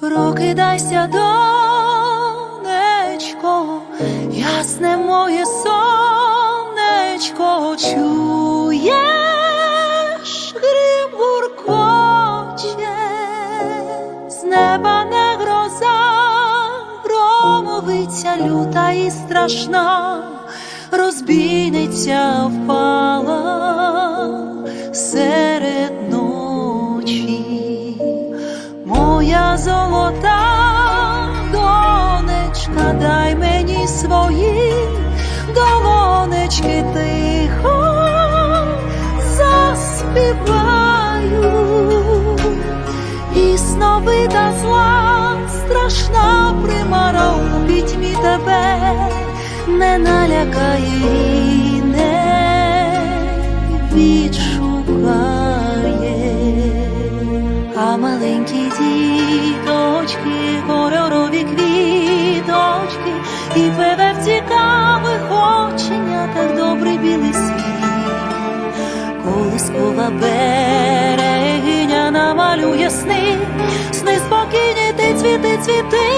Прокидайся, донечко, ясне моє сонечко, чуєш, грім гуркоче, з неба не гроза, громовиця люта і страшна, розбійниця впала золота донечка, дай мені свої долонечки тихо заспіваю, і сновита зла, страшна примара у пітьмі тебе не налякає відшукає. А маленькі діточки, кольорові квіточки, і певе в цікавих оченятах добрий білий світ, колискова берегиня намалює сни, сни спокійні, ти цвіти, цвіти,